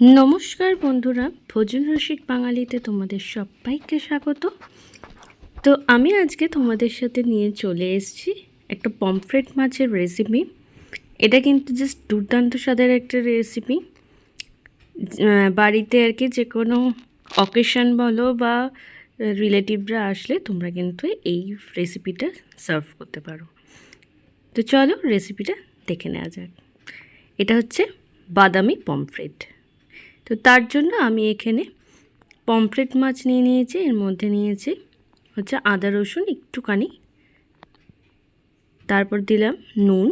নমস্কার বন্ধুরা, ভোজন রসিক বাঙালিতে তোমাদের সবাইকে স্বাগত। তো আমি আজকে তোমাদের সাথে নিয়ে চলে এসেছি একটা পমফ্রেট মাছের রেসিপি এটা কিন্তু জাস্ট দুর্দান্ত স্বাদের একটা রেসিপি বাড়িতে আর কি যে কোনো অকেশন বলো বা রিলেটিভরা আসলে তোমরা কিন্তু এই রেসিপিটা সার্ভ করতে পারো। তো চলো রেসিপিটা দেখে নেওয়া যাক। এটা হচ্ছে বাদামি পমফ্রেট তো তার জন্য আমি এখানে পমফ্রেট মাছ নিয়ে নিয়েছি, এর মধ্যে নিয়েছি হচ্ছে আদা রসুন একটুখানি। তারপর দিলাম নুন।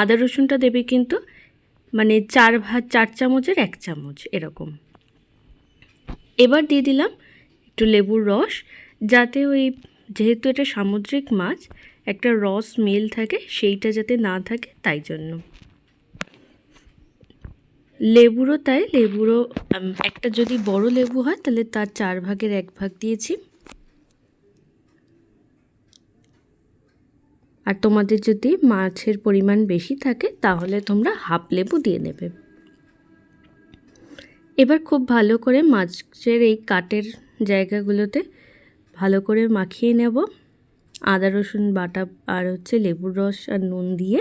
আদা রসুনটা দেবে কিন্তু মানে চার ভাত চার চামচের এক চামচ এরকম। এবার দিয়ে দিলাম একটু লেবুর রস, যাতে ওই যেহেতু এটা সামুদ্রিক মাছ, একটা রস মেল থাকে, সেইটা যাতে না থাকে তাই জন্য। লেবুরও তাই, লেবুরও একটা যদি বড় লেবু হয়, তাহলে তার চার ভাগের এক ভাগ দিয়েছি। আর তোমাদের যদি মাছের পরিমাণ বেশি থাকে, তাহলে তোমরা হাফ লেবু দিয়ে নেবে। এবার খুব ভালো করে মাছের এই কাটের জায়গাগুলোতে ভালো করে মাখিয়ে নেব। আদা, রসুন, বাটা আর হচ্ছে লেবুর রস আর নুন দিয়ে।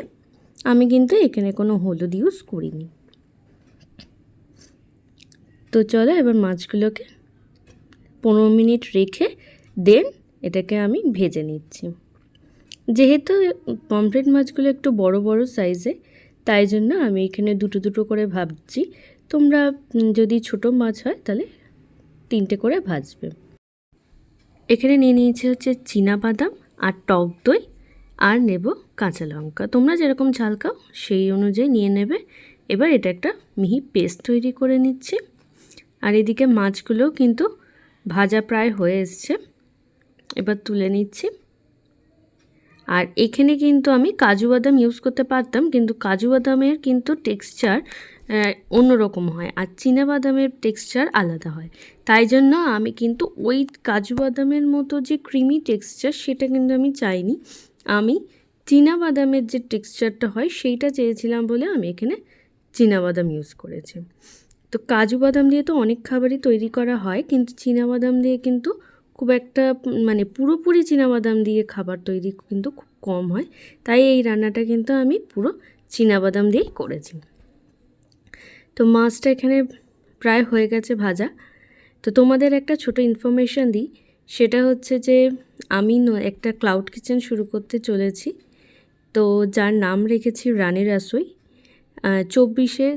আমি কিন্তু এখানে কোনো হলুদ ইউজ করিনি। তো চলো এবার মাছগুলোকে পনেরো মিনিট রেখে দেন এটাকে আমি ভেজে নিচ্ছি। যেহেতু পমফ্রেট মাছগুলো একটু বড় বড় সাইজে, তাই জন্য আমি এখানে দুটো দুটো করে ভাবছি তোমরা যদি ছোট মাছ হয় তাহলে তিনটে করে ভাজবে। এখানে নিয়ে নিয়েছি হচ্ছে বাদাম আর টক দই আর নেব কাঁচা লঙ্কা। তোমরা যেরকম ঝাল খাও সেই অনুযায়ী নিয়ে নেবে। এবার এটা একটা মিহি পেস্ট তৈরি করে নিচ্ছি। আর এদিকে মাছগুলোও কিন্তু ভাজা প্রায় হয়ে এসছে। এবার তুলে নিচ্ছি। আর এখানে কিন্তু আমি কাজু বাদাম ইউজ করতে পারতাম, কিন্তু কাজু বাদামের কিন্তু টেক্সচার অন্যরকম হয় আর চীনা বাদামের টেক্সচার আলাদা হয়। তাই জন্য আমি কিন্তু ওই কাজু বাদামের মতো যে ক্রিমি টেক্সচার সেটা কিন্তু আমি চাইনি। আমি চীনা বাদামের যে টেক্সচারটা হয়, সেইটা চেয়েছিলাম বলে আমি এখানে চীনা বাদাম ইউজ করেছি। তো কাজু বাদাম দিয়ে তো অনেক খাবারই তৈরি করা হয়, কিন্তু বাদাম দিয়ে কিন্তু খুব একটা মানে পুরোপুরি বাদাম দিয়ে খাবার তৈরি কিন্তু খুব কম হয়, তাই এই রান্নাটা কিন্তু আমি পুরো বাদাম দিয়েই করেছি। তো মাছটা এখানে প্রায় হয়ে গেছে ভাজা। তো তোমাদের একটা ছোট ইনফরমেশান দিই, সেটা হচ্ছে যে আমি একটা ক্লাউড কিচেন শুরু করতে চলেছি। তো যার নাম রেখেছি রানী রাসোই। চব্বিশে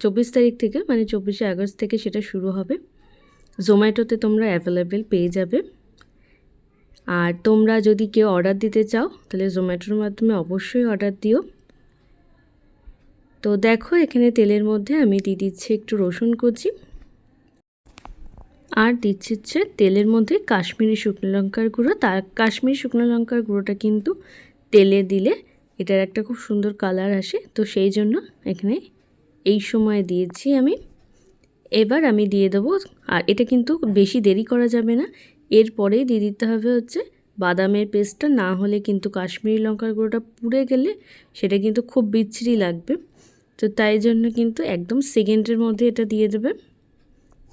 চব্বিশ তারিখ থেকে মানে চব্বিশে আগস্ট থেকে সেটা শুরু হবে। জোম্যাটোতে তোমরা অ্যাভেলেবেল পেয়ে যাবে। আর তোমরা যদি কেউ অর্ডার দিতে চাও, তাহলে জোম্যাটোর মাধ্যমে অবশ্যই অর্ডার দিও। তো দেখো, এখানে তেলের মধ্যে আমি দিয়ে দিচ্ছি একটু রসুন কুচি। আর দিচ্ছি হচ্ছে তেলের মধ্যে কাশ্মীরি শুকনো লঙ্কার গুঁড়ো। তার কাশ্মীরি শুকনো লঙ্কার গুঁড়োটা কিন্তু তেলে দিলে এটার একটা খুব সুন্দর কালার আসে। তো সেই জন্য এখানে এই সময় দিয়েছি আমি। এবার আমি দিয়ে দেবো। আর এটা কিন্তু বেশি দেরি করা যাবে না। এরপরেই দিয়ে দিতে হবে হচ্ছে বাদামের পেস্টটা। না হলে কিন্তু কাশ্মীরি লঙ্কার গুঁড়োটা পুড়ে গেলে সেটা কিন্তু খুব বিচ্ছিরি লাগবে। তো তাই জন্য কিন্তু একদম সেকেন্ডের মধ্যে এটা দিয়ে দেবে।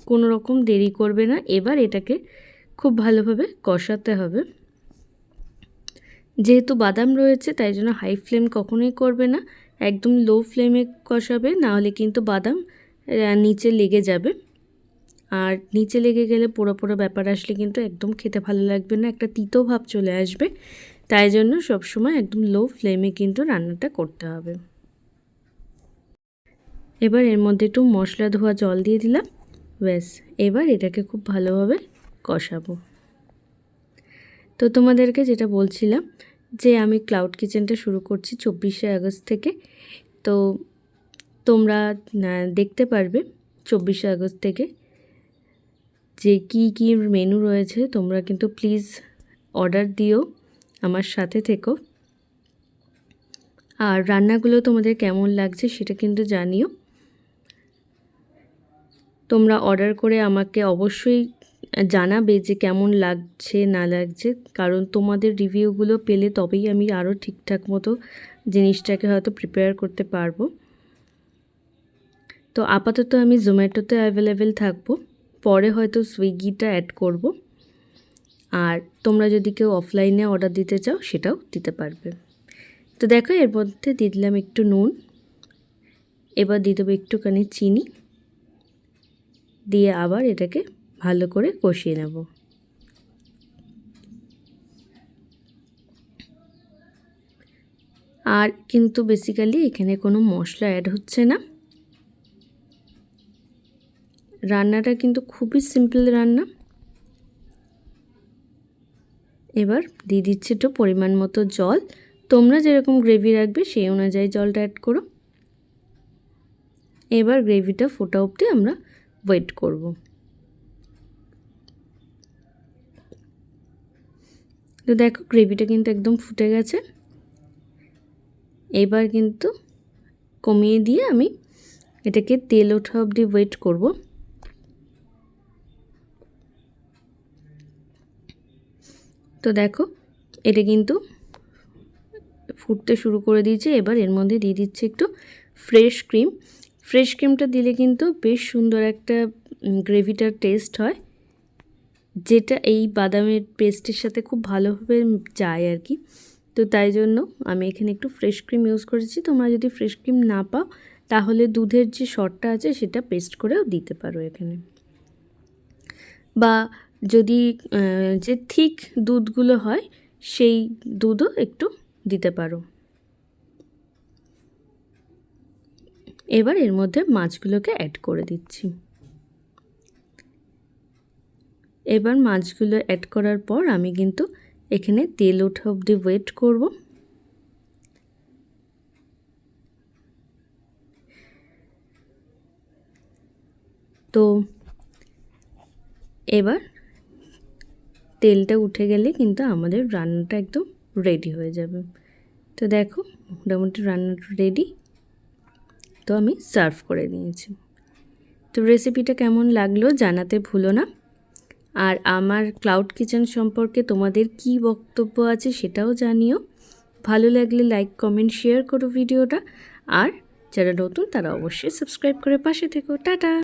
কোনো রকম দেরি করবে না। এবার এটাকে খুব ভালোভাবে কষাতে হবে। যেহেতু বাদাম রয়েছে, তাই জন্য হাই ফ্লেম কখনোই করবে না। একদম লো ফ্লেমে কষাবে, নাহলে কিন্তু বাদাম নিচে লেগে যাবে। আর নিচে লেগে গেলে পোড়ো পোড়ো ব্যাপার আসলে কিন্তু একদম খেতে ভালো লাগবে না, একটা তিতো ভাব চলে আসবে। তাই জন্য সবসময় একদম লো ফ্লেমে কিন্তু রান্নাটা করতে হবে। এবার এর মধ্যে একটু মশলা ধোয়া জল দিয়ে দিলাম। ব্যাস, এবার এটাকে খুব ভালোভাবে কষাবো। তো তোমাদেরকে যেটা বলছিলাম যে আমি ক্লাউড কিচেনটা শুরু করছি চব্বিশে আগস্ট থেকে। তো তোমরা দেখতে পারবে চব্বিশে আগস্ট থেকে যে কি কি মেনু রয়েছে। তোমরা কিন্তু প্লিজ অর্ডার দিও, আমার সাথে থেকো। আর রান্নাগুলো তোমাদের কেমন লাগছে সেটা কিন্তু জানিও। তোমরা অর্ডার করে আমাকে অবশ্যই জানাবে যে কেমন লাগছে, না লাগছে। কারণ তোমাদের রিভিউগুলো পেলে তবেই আমি আরও ঠিকঠাক মতো জিনিসটাকে হয়তো প্রিপেয়ার করতে পারব। তো আপাতত আমি জোম্যাটোতে অ্যাভেলেবেল থাকব। পরে হয়তো সুইগিটা অ্যাড করব। আর তোমরা যদি কেউ অফলাইনে অর্ডার দিতে চাও, সেটাও দিতে পারবে। তো দেখো, এর মধ্যে দিয়ে দিলাম একটু নুন। এবার দিয়ে দেবো একটুখানি চিনি। দিয়ে আবার এটাকে ভালো করে কষিয়ে নেব। আর কিন্তু বেসিক্যালি এখানে কোনো মশলা অ্যাড হচ্ছে না। রান্নাটা কিন্তু খুবই সিম্পল রান্না। এবার দিয়ে দিচ্ছি একটু পরিমাণ মতো জল। তোমরা যেরকম গ্রেভি রাখবে সেই অনুযায়ী জলটা অ্যাড করো। এবার গ্রেভিটা ফোটা অবধি আমরা ওয়েট করব। তো দেখো গ্রেভিটা কিন্তু একদম ফুটে গেছে। এবার কিন্তু কমিয়ে দিয়ে আমি এটাকে তেল ওঠা অবধি ওয়েট করব। তো দেখো, এটা কিন্তু ফুটতে শুরু করে দিয়েছে। এবার এর মধ্যে দিয়ে দিচ্ছে একটু ফ্রেশ ক্রিম ফ্রেশ ক্রিমটা দিলে কিন্তু বেশ সুন্দর একটা গ্রেভিটার টেস্ট হয়। যেটা এই বাদামের পেস্টের সাথে খুব ভালোভাবে যায় আর কি। তো তাই জন্য আমি এখানে একটু ফ্রেশ ক্রিম ইউজ করেছি। তোমরা যদি ফ্রেশ ক্রিম না পাও, তাহলে দুধের যে শটটা আছে, সেটা পেস্ট করেও দিতে পারো এখানে। বা যদি যে থিক দুধগুলো হয়, সেই দুধও একটু দিতে পারো। এবার এর মধ্যে মাছগুলোকে অ্যাড করে দিচ্ছি। এবার মাছগুলো অ্যাড করার পর আমি কিন্তু এখানে তেল ওঠা অবধি ওয়েট করব। তো এবার তেলটা উঠে গেলে কিন্তু আমাদের রান্নাটা একদম রেডি হয়ে যাবে। তো দেখো, মোটামুটি রান্নাটা রেডি তো আমি সার্ভ করে নিয়েছি। তো রেসিপিটা কেমন লাগল জানাতে ভুলো না। আর আমার ক্লাউড কিচেন সম্পর্কে তোমাদের কি বক্তব্য আছে সেটাও জানিও। ভালো লাগলে লাইক কমেন্ট শেয়ার করো ভিডিওটা। আর যারা নতুন তারা অবশ্যই সাবস্ক্রাইব করে পাশে থেকো। টাটা!